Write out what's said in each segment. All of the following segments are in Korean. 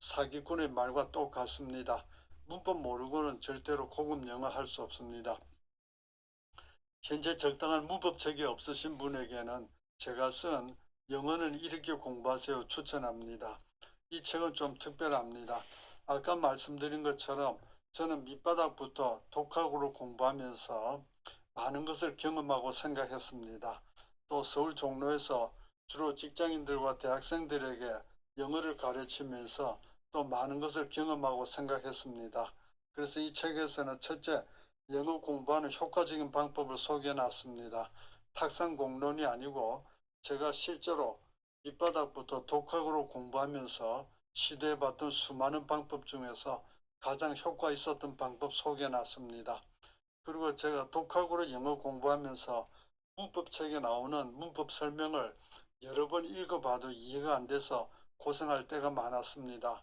사기꾼의 말과 똑같습니다. 문법 모르고는 절대로 고급 영어 할 수 없습니다. 현재 적당한 문법책이 없으신 분에게는 제가 쓴 영어는 이렇게 공부하세요 추천합니다. 이 책은 좀 특별합니다. 아까 말씀드린 것처럼 저는 밑바닥부터 독학으로 공부하면서 많은 것을 경험하고 생각했습니다. 또 서울 종로에서 주로 직장인들과 대학생들에게 영어를 가르치면서 또 많은 것을 경험하고 생각했습니다. 그래서 이 책에서는 첫째, 영어 공부하는 효과적인 방법을 소개해 놨습니다. 탁상 공론이 아니고 제가 실제로 밑바닥부터 독학으로 공부하면서 시도해 봤던 수많은 방법 중에서 가장 효과 있었던 방법 소개해 놨습니다. 그리고 제가 독학으로 영어 공부하면서 문법책에 나오는 문법 설명을 여러 번 읽어봐도 이해가 안 돼서 고생할 때가 많았습니다.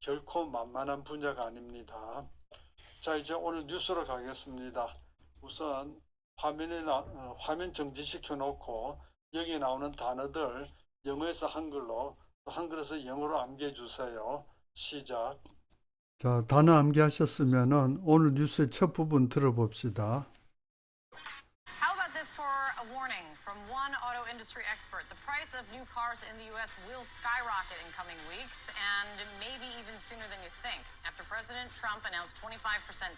결코 만만한 분야가 아닙니다. 자 이제 오늘 뉴스로 가겠습니다. 우선 화면에 나, 어, 화면 정지시켜 놓고 여기 나오는 단어들 영어에서 한글로 또 한글에서 영어로 암기해 주세요. 시작. 자, 단어 암기하셨으면은 오늘 뉴스의 첫 부분 들어봅시다. How about this for a warning from one auto industry expert? The price of new cars in the U.S. will skyrocket in coming weeks, and maybe even sooner than you think. After President Trump announced 25%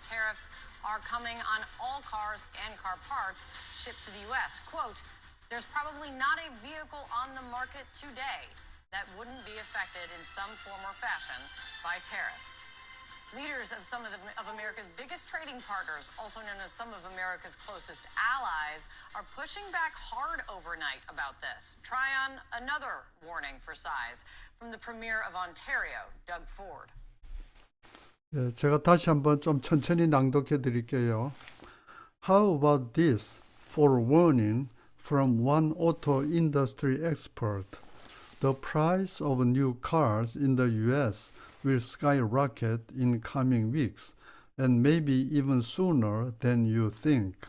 tariffs are coming on all cars and car parts shipped to the U.S. Quote, there's probably not a vehicle on the market today that wouldn't be affected in some form or fashion by tariffs. Leaders of some of, the, of America's biggest trading partners, also known as some of America's closest allies, are pushing back hard overnight about this. Try on another warning for size from the Premier of Ontario, Doug Ford. 예, 제가 다시 한번 좀 천천히 낭독해 드릴게요. How about this for warning from one auto industry expert? The price of new cars in the US will skyrocket in coming weeks and maybe even sooner than you think.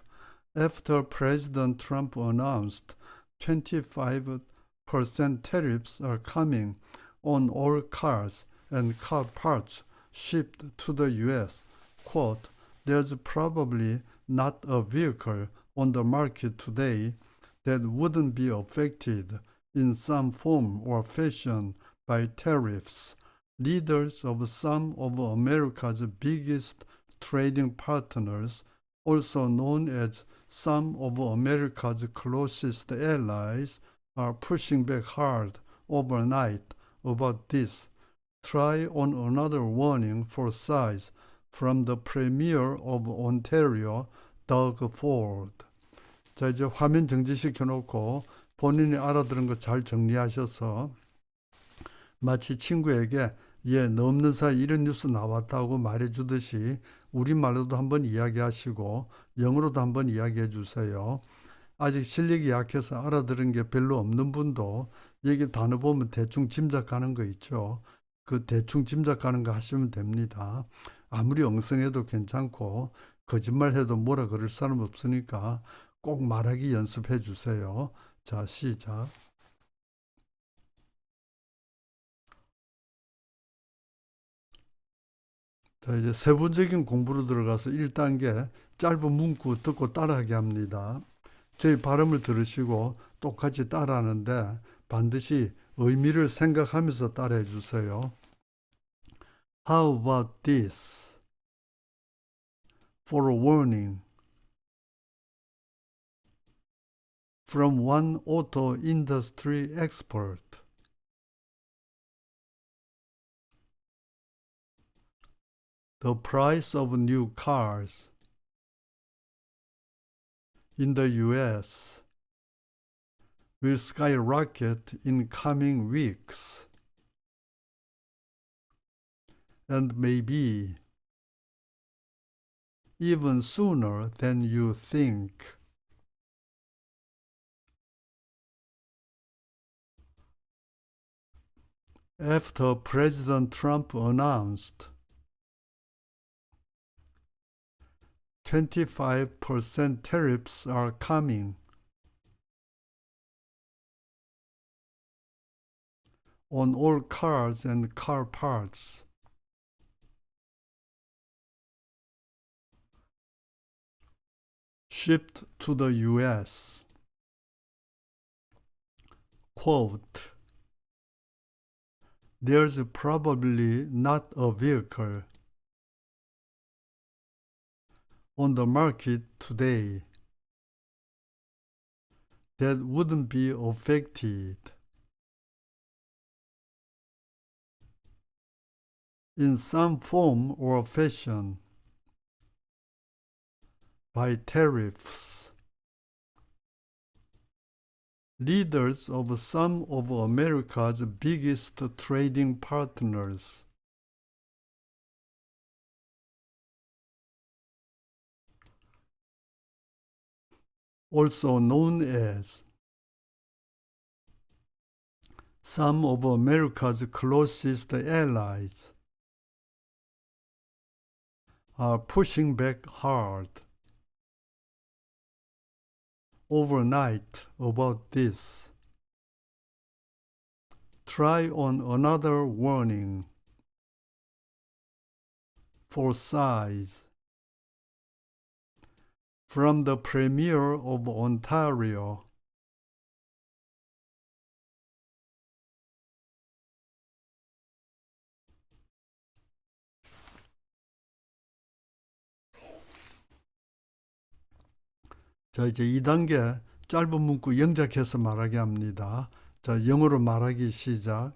After President Trump announced 25% tariffs are coming on all cars and car parts shipped to the US, quote, there's probably not a vehicle on the market today that wouldn't be affected in some form or fashion by tariffs Leaders of some of America's biggest trading partners, also known as some of America's closest allies, are pushing back hard overnight about this. Try on another warning for size from the Premier of Ontario, Doug Ford. 자, 이제 화면 정지시켜 놓고 본인이 알아들은 거 잘 정리하셔서 마치 친구에게 예, 너 없는 사이 이런 뉴스 나왔다고 말해 주듯이 우리말로도 한번 이야기하시고 영어로도 한번 이야기해 주세요. 아직 실력이 약해서 알아들은 게 별로 없는 분도 여기 단어 보면 대충 짐작하는 거 있죠. 그 대충 짐작하는 거 하시면 됩니다. 아무리 엉성해도 괜찮고 거짓말해도 뭐라 그럴 사람 없으니까 꼭 말하기 연습해 주세요. 자, 시작. 자, 이제 세부적인 공부로 들어가서 1단계 짧은 문구 듣고 따라하게 합니다. 저희 발음을 들으시고 똑같이 따라하는데 반드시 의미를 생각하면서 따라해 주세요. How about this? For a warning. From one auto industry expert. The price of new cars in the US will skyrocket in coming weeks and maybe even sooner than you think. After President Trump announced 25% tariffs are coming on all cars and car parts. Shipped to the US. Quote There's probably not a vehicle on the market today that wouldn't be affected in some form or fashion by tariffs. Leaders of some of America's biggest trading partners also known as some of America's closest allies, are pushing back hard overnight about this. Try on another warning for size from the Premier of Ontario. 자, 이제 2단계 짧은 문구 영작해서 말하게 합니다. 자, 영어로 말하기 시작.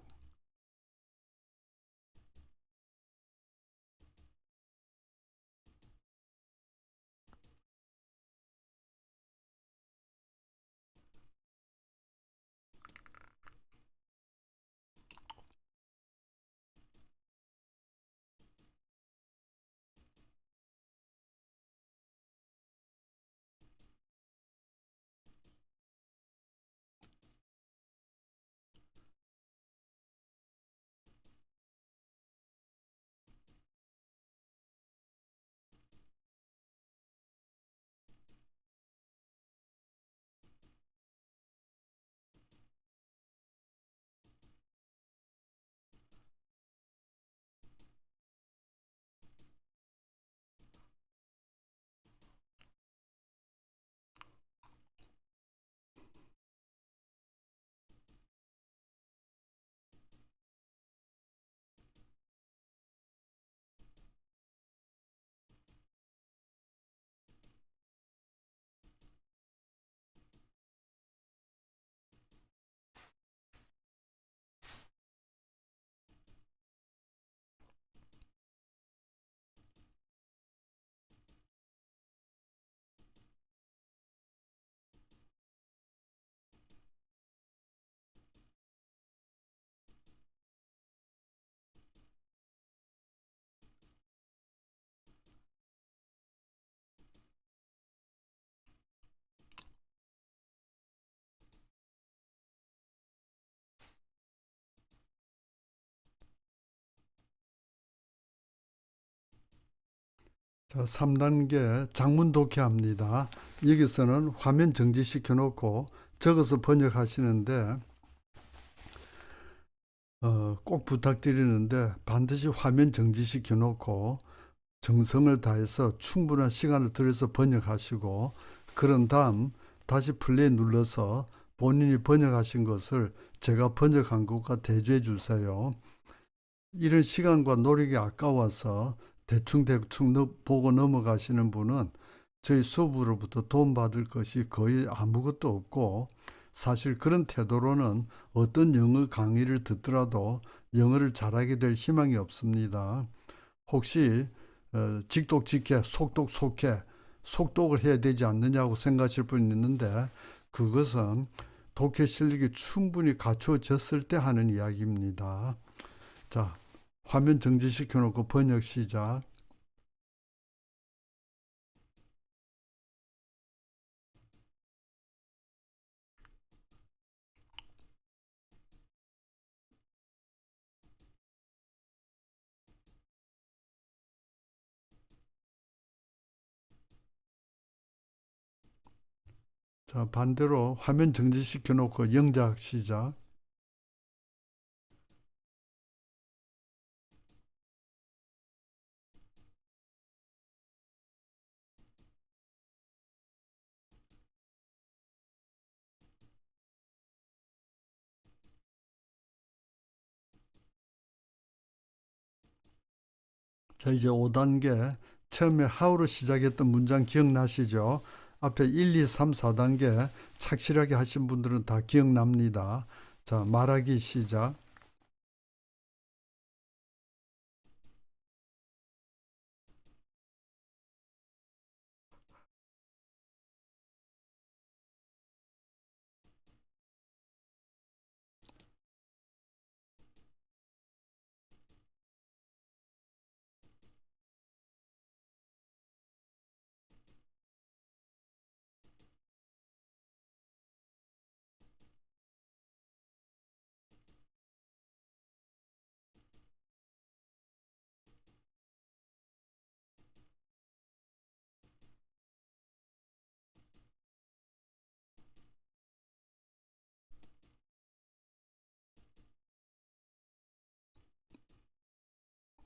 자, 3단계 장문 독해합니다. 여기서는 화면 정지시켜 놓고 적어서 번역하시는데 어, 꼭 부탁드리는데 반드시 화면 정지시켜 놓고 정성을 다해서 충분한 시간을 들여서 번역하시고 그런 다음 다시 플레이 눌러서 본인이 번역하신 것을 제가 번역한 것과 대조해 주세요. 이런 시간과 노력이 아까워서 대충 대충 너- 보고 넘어가시는 분은 저희 수부로부터 돈 받을 것이 거의 아무것도 없고 사실 그런 태도로는 어떤 영어 강의를 듣더라도 영어를 잘하게 될 희망이 없습니다. 혹시 어, 직독직해, 속독속해, 속독을 해야 되지 않느냐고 생각하실 분 있는데 그것은 독해 실력이 충분히 갖추어졌을 때 하는 이야기입니다. 자, 화면 정지시켜 놓고 번역 시작. 자, 반대로 화면 정지시켜 놓고 영작 시작. 자, 이제 5단계 처음에 how로 시작했던 문장 기억나시죠? 앞에 1, 2, 3, 4단계 착실하게 하신 분들은 다 기억납니다. 자, 말하기 시작.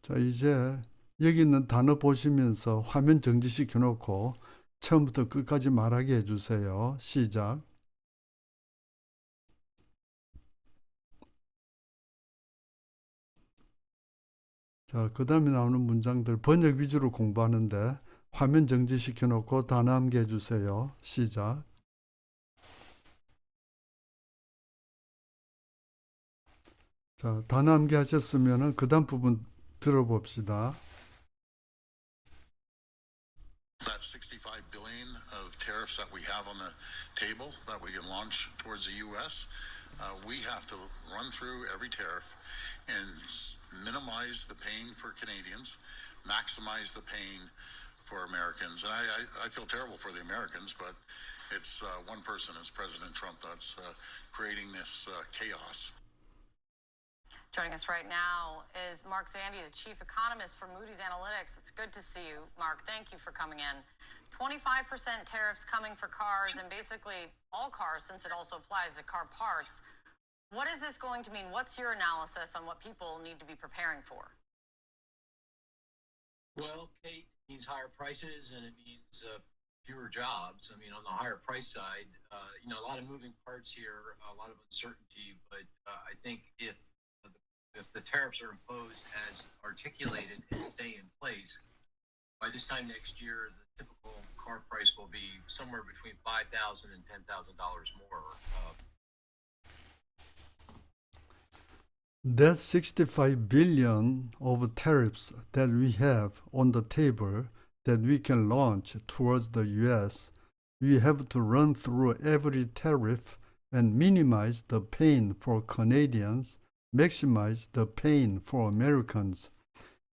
자, 이제 여기 있는 단어 보시면서 화면 정지시켜 놓고 처음부터 끝까지 말하게 해주세요. 시작. 자, 그 다음에 나오는 문장들 번역 위주로 공부하는데 화면 정지시켜 놓고 단어 함께 해주세요. 시작. 자, 단어 함께 하셨으면은 그 다음 부분 들어봅시다. that 65 billion of tariffs that we have on the table that we can launch towards the U.S. Uh, we have to run through every tariff and s- minimize the pain for Canadians, maximize the pain for Americans. And I, I, I feel terrible for the Americans, but it's uh, one person, it's President Trump, that's uh, creating this uh, chaos. Joining us right now is Mark Zandi, the chief economist for Moody's Analytics. It's good to see you, Mark. Thank you for coming in. 25% tariffs coming for cars and basically all cars, since it also applies to car parts. What is this going to mean? What's your analysis on what people need to be preparing for? Well, Kate, it means higher prices and it means uh, fewer jobs. I mean, on the higher price side, uh, you know, a lot of moving parts here, a lot of uncertainty. But uh, I think if if the tariffs are imposed as articulated and stay in place, by this time next year, the typical car price will be somewhere between five thousand and ten thousand dollars more. Uh, That 65 billion of tariffs that we have on the table that we can launch towards the US, we have to run through every tariff and minimize the pain for Canadians, maximize the pain for Americans.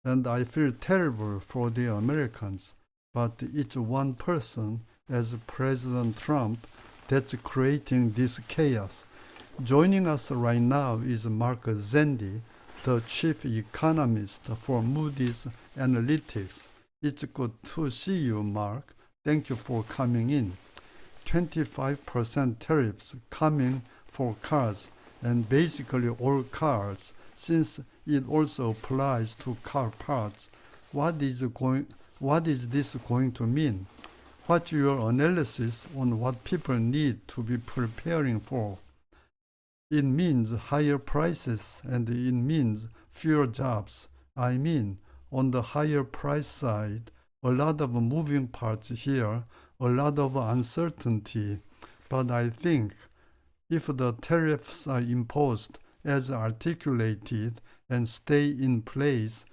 And I feel terrible for the Americans, but it's one person as President Trump that's creating this chaos. Joining us right now is Mark Zendi, the chief economist for Moody's Analytics. It's good to see you, Mark. Thank you for coming in. 25% tariffs coming for cars and basically all cars since it also applies to car parts. what is going what is this going to mean? What's your analysis on what people need to be preparing for? It means higher prices and it means fewer jobs. I mean, on the higher price side, a lot of moving parts here, a lot of uncertainty. But I think if the tariffs are imposed as articulated and stay in place,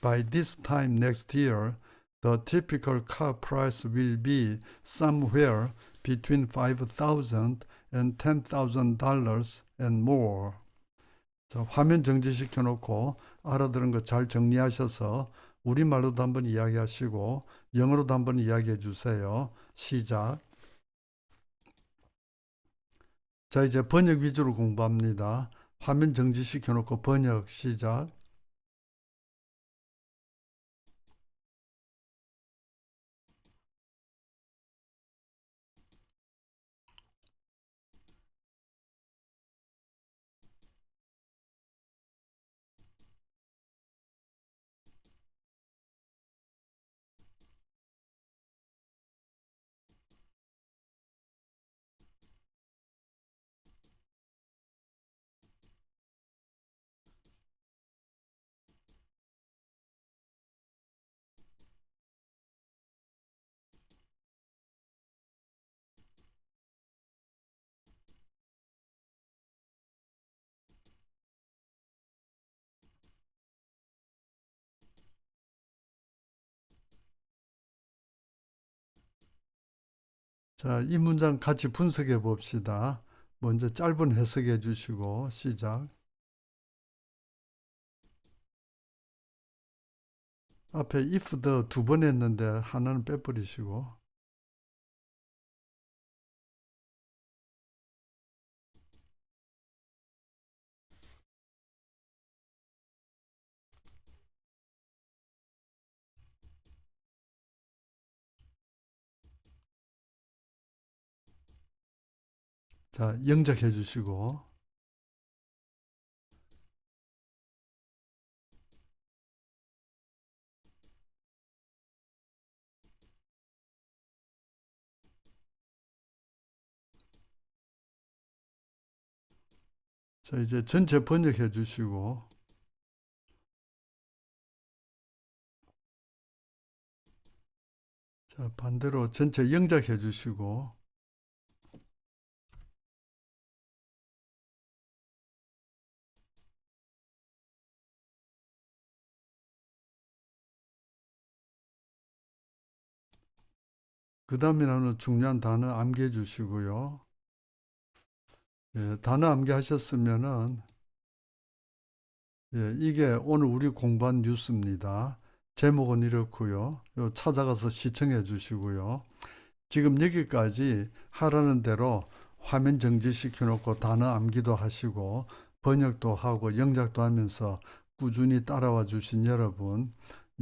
by this time next year, the typical car price will be somewhere between $5,000 and $10,000 and more. 자, 화면 정지시켜 놓고 알아들은 거 잘 정리하셔서 우리말로도 한번 이야기하시고 영어로도 한번 이야기해 주세요. 시작. 자, 이제 번역 위주로 공부합니다. 화면 정지시켜 놓고 번역 시작. 자, 이 문장 같이 분석해 봅시다. 먼저 짧은 해석해 주시고 시작. 앞에 if the 두 번 했는데 하나는 빼버리시고 자, 영작해 주시고. 자, 이제 전체 번역해 주시고. 자, 반대로 전체 영작해 주시고 그 다음에 나오는 중요한 단어 암기해 주시고요. 예, 단어 암기하셨으면은 예, 이게 오늘 우리 공부한 뉴스입니다. 제목은 이렇고요. 요 찾아가서 시청해 주시고요. 지금 여기까지 하라는 대로 화면 정지시켜 놓고 단어 암기도 하시고 번역도 하고 영작도 하면서 꾸준히 따라와 주신 여러분,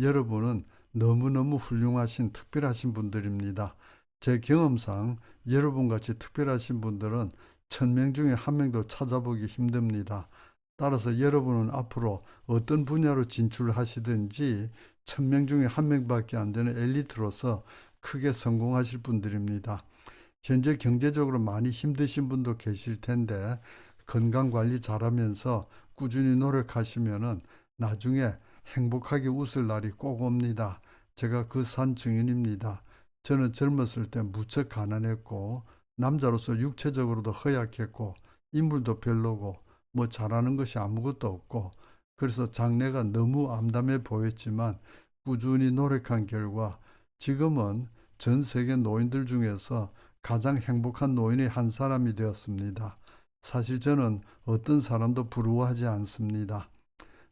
여러분은 너무너무 훌륭하신 특별하신 분들입니다. 제 경험상 여러분같이 특별하신 분들은 천 명 중에 한 명도 찾아보기 힘듭니다. 따라서 여러분은 앞으로 어떤 분야로 진출하시든지 천 명 중에 한 명밖에 안 되는 엘리트로서 크게 성공하실 분들입니다. 현재 경제적으로 많이 힘드신 분도 계실 텐데 건강 관리 잘하면서 꾸준히 노력하시면은 나중에 행복하게 웃을 날이 꼭 옵니다. 제가 그 산 증인입니다. 저는 젊었을 때 무척 가난했고 남자로서 육체적으로도 허약했고 인물도 별로고 뭐 잘하는 것이 아무것도 없고 그래서 장래가 너무 암담해 보였지만 꾸준히 노력한 결과 지금은 전 세계 노인들 중에서 가장 행복한 노인의 한 사람이 되었습니다. 사실 저는 어떤 사람도 부러워하지 않습니다.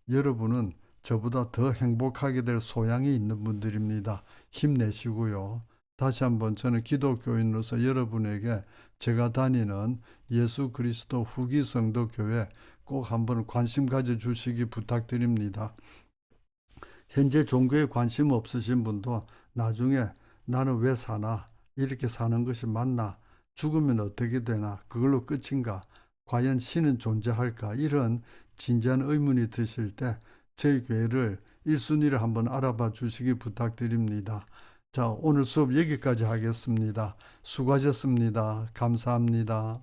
여러분은 저보다 더 행복하게 될 소양이 있는 분들입니다. 힘내시고요. 다시 한번 저는 기독교인으로서 여러분에게 제가 다니는 예수 그리스도 후기 성도 교회 꼭 한번 관심 가져 주시기 부탁드립니다. 현재 종교에 관심 없으신 분도 나중에 나는 왜 사나? 이렇게 사는 것이 맞나? 죽으면 어떻게 되나? 그걸로 끝인가? 과연 신은 존재할까? 이런 진지한 의문이 드실 때 저희 교회를 1순위를 한번 알아봐 주시기 부탁드립니다. 자, 오늘 수업 여기까지 하겠습니다. 수고하셨습니다. 감사합니다.